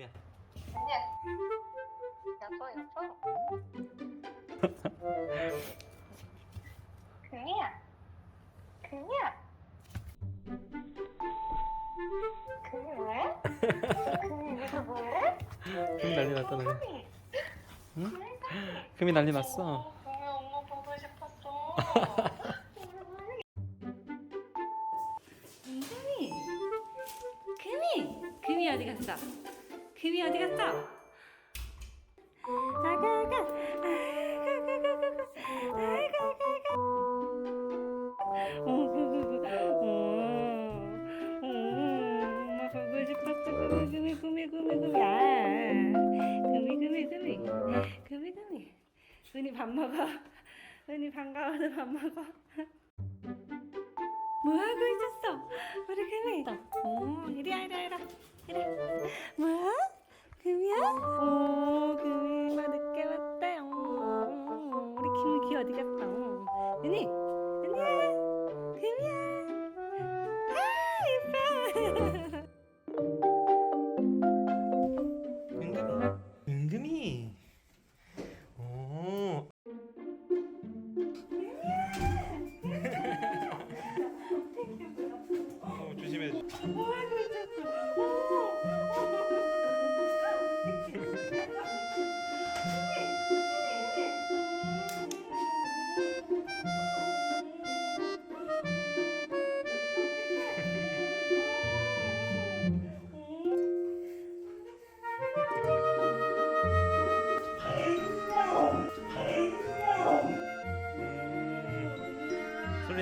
금이야. 아니야. 여보, 여보. 금이야. 금이야. 금이 왜? 금이 여기서 뭐해? 금이 난리 났다 너. 금이. 응? 금이 난리 났어. 금이 엄마 보고 싶었어. 금이 금이 금이 어디 갔어? 금이 어디 갔어? 아가 아가 아가 아가 아가 아가 아가 오구구구 오 엄마 보고 싶었어 금이 금이 금이 금이 아 금이 금이 금이 금이 금이 은이 밥 먹어 은이 반가워서 밥 먹어 뭐 하고 있었어? 우리 금이. 와, 이리 와. 이리 와.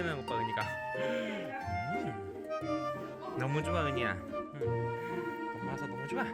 음. 것 봐, 은이가. 음. 너무 좋아, 은이야. 응. 엄마 와서 너무 좋아.